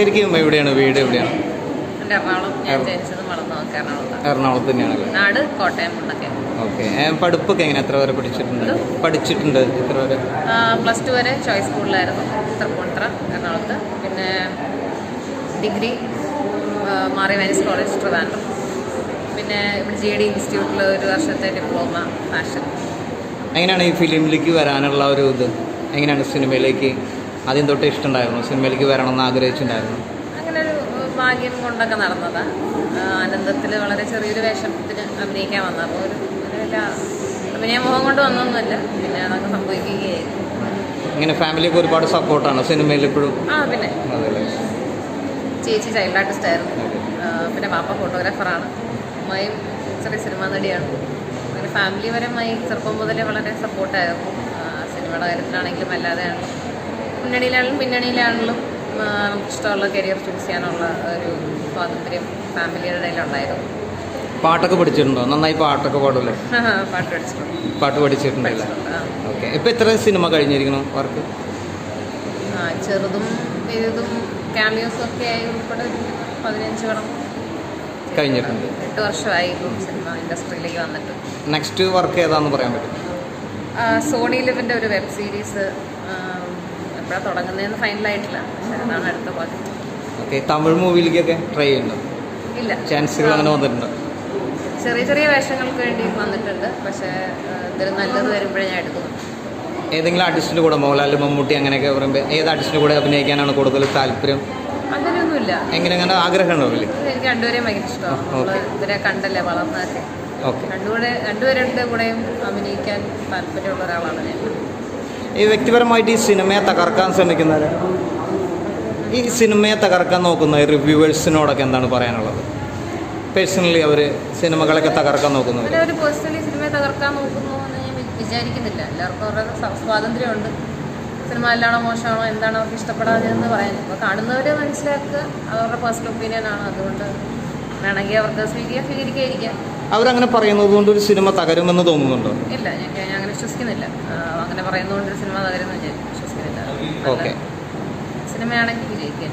ശരിക്കും എവിടെയാണ് വീട് എവിടെയാണ്? എറണാകുളത്ത് തന്നെയാണല്ലേ നാട് കോട്ടയം മുണ്ടൊക്കെ ഓക്കെ. പഠിപ്പൊക്കെ എങ്ങനെ? എത്ര വരെ പഠിച്ചിട്ടുണ്ട്? പഠിച്ചിട്ടുണ്ട് എത്ര വരെ? പ്ലസ് ടു വരെ ചോയ്സ് സ്കൂളിലായിരുന്നു. തൃപ്പൂണിത്തറ എറണാകുളത്ത്. പിന്നെ ഡിഗ്രി മാറി വൈനസ് കോളേജ് ട്രിവാൻഡ്രം. പിന്നെ ഇവിടെ ജി ഡി ഇൻസ്റ്റിറ്റ്യൂട്ടിൽ ഒരു വർഷത്തെ ഡിപ്ലോമ ഫാഷൻ എങ്ങനെയാണ് ഈ ഫിലിമിലേക്ക് വരാനുള്ള ഒരു ഇത്? എങ്ങനെയാണ് സിനിമയിലേക്ക് ആദ്യം തൊട്ട് ഇഷ്ടമുണ്ടായിരുന്നു. സിനിമയിലേക്ക് വരണം എന്ന് ആഗ്രഹിച്ചിട്ടുണ്ടായിരുന്നു. അങ്ങനെ ഒരു ഭാഗ്യം കൊണ്ടൊക്കെ നടന്നതാണ് ആനന്ദത്തിൽ വളരെ ചെറിയൊരു വേഷത്തിന് അഭിനയിക്കാൻ വന്നത്. അപ്പോൾ ഒരു വലിയ അഭിനയ മുഖം കൊണ്ട് വന്നൊന്നുമല്ല. പിന്നെ അതൊക്കെ സംഭവിക്കുകയായിരുന്നു. ഇങ്ങനെ ഫാമിലിക്ക് ഒരുപാട് സപ്പോർട്ടാണ് സിനിമയിൽ ഇപ്പോഴും. ആ പിന്നെ. ചേച്ചി ചൈൽഡ് ആർട്ടിസ്റ്റ് ആയിരുന്നു. പിന്നെ പാപ്പ ഫോട്ടോഗ്രാഫറാണ് അമ്മയും ചെറിയ സിനിമാ നടിയാണ്. അങ്ങനെ ഫാമിലി പരമായി ചെറുപ്പം മുതലേ വളരെ സപ്പോർട്ടായിരുന്നു സിനിമയുടെ കാര്യത്തിലാണെങ്കിലും അല്ലാതെയാണ്. മുന്നണിയിലാണെങ്കിലും പിന്നണിയിലാണെങ്കിലും നമുക്കിഷ്ടമുള്ള കരിയർ ചൂസ് ചെയ്യാനുള്ള ഒരു സ്വാതന്ത്ര്യം ഫാമിലിയുടെ ഇടയിലുണ്ടായിരുന്നു. പാട്ടൊക്കെ പഠിച്ചിട്ടുണ്ടോ? നന്നായി പാട്ടൊക്കെ പാടുമല്ലേ പാട്ട് പഠിച്ചിട്ടുണ്ട്. പാട്ട് പഠിച്ചിട്ടുണ്ടല്ലേ? ഇപ്പൊ ഓക്കെ. ഇപ്പം എത്ര സിനിമ കഴിഞ്ഞിരിക്കണം വർക്ക്? ചെറുതും വലുതും ക്യാമിയോസും ഒക്കെ ആയി ഉൾപ്പെടെ പതിനഞ്ച് പടം. കഴിഞ്ഞിട്ടുണ്ട്. എട്ട് വർഷമായി സിനിമ ഇൻഡസ്ട്രിയിലേക്ക് വന്നിട്ട്. നെക്സ്റ്റ് വർക്ക് ഏതാന്ന് പറയാൻ പറ്റും? സോണി ലിവിന്റെ ഒരു വെബ് സീരീസ് എപ്പോഴാണ് തുടങ്ങുന്നതെന്ന് ഫൈനലായിട്ടില്ല പക്ഷേ അതാണ് അടുത്ത പ്രോജക്റ്റ് ഓക്കെ തമിഴ് മൂവിയിലേക്കൊക്കെ ട്രൈ ചെയ്യുന്നുണ്ടോ? ഇല്ല. ചാൻസുകൾ അങ്ങനെ വന്നിട്ടുണ്ടോ? ചെറിയ ചെറിയ വേഷങ്ങൾക്ക് വേണ്ടി വന്നിട്ടുണ്ട്. പക്ഷേ ഇതൊരു നല്ലത് വരുമ്പോഴേ ഞാൻ എടുക്കുന്നു ഏതെങ്കിലും ആർട്ടിസ്റ്റിന്റെ കൂടെ മോഹൻലാൽ മമ്മൂട്ടി അങ്ങനെയൊക്കെ പറയുമ്പോൾ ഏത് ആർട്ടിസ്റ്റിന്റെ കൂടെ അഭിനയിക്കാനാണ് കൂടുതൽ താല്പര്യം? അങ്ങനെയൊന്നുമില്ല. എങ്ങനെ അങ്ങനെ ആഗ്രഹം ഉണ്ടാവില്ലേ എനിക്ക് രണ്ടുപേരെയും ഭയങ്കര ഇഷ്ടമാണ്. ഇവരെ കണ്ടല്ലേ വളർന്നതൊക്കെ. ഓക്കെ. രണ്ടുകൂടെ രണ്ടുപേരുടെ കൂടെയും അഭിനയിക്കാൻ താല്പര്യമുള്ള ഒരാളാണ് ഞാൻ. ഈ വ്യക്തിപരമായിട്ട് ഈ സിനിമയെ തകർക്കാൻ ശ്രമിക്കുന്നവർ ഈ സിനിമയെ തകർക്കാൻ നോക്കുന്ന റിവ്യൂവേഴ്സിനോടൊക്കെ എന്താണ് പറയാനുള്ളത്? പേഴ്സണലി അവർ സിനിമകളൊക്കെ തകർക്കാൻ നോക്കുന്നത് പേഴ്സണലി സിനിമയെ തകർക്കാൻ നോക്കുന്നു എന്ന് ഞാൻ വിചാരിക്കുന്നില്ല. എല്ലാവർക്കും അവരുടെ സ്വാതന്ത്ര്യമുണ്ട്. സിനിമ എല്ലാണോ മോശമാണോ എന്താണോ അവർക്ക് ഇഷ്ടപ്പെടാതെന്ന് പറയാൻ ഇപ്പോൾ കാണുന്നവർ മനസ്സിലാക്കുക. അവരുടെ പേഴ്സണൽ ഒപ്പീനിയൻ ആണ്. അതുകൊണ്ട് വേണമെങ്കിൽ അവർക്ക് സ്വീകരിക്കുക സ്വീകരിക്കാതിരിക്കാം അവരങ്ങനെ പറയുന്നത് കൊണ്ട് ഒരു സിനിമ തകരുമെന്ന് തോന്നുന്നുണ്ടോ? ഇല്ല ഞാൻ അങ്ങനെ വിശ്വസിക്കുന്നില്ല. അങ്ങനെ പറയുന്നതുകൊണ്ട് ഒരു സിനിമ തകരുമെന്ന് ഞാൻ വിശ്വസിക്കുന്നില്ല. ഓക്കെ. സിനിമയാണെങ്കിൽ വിജയിക്കുക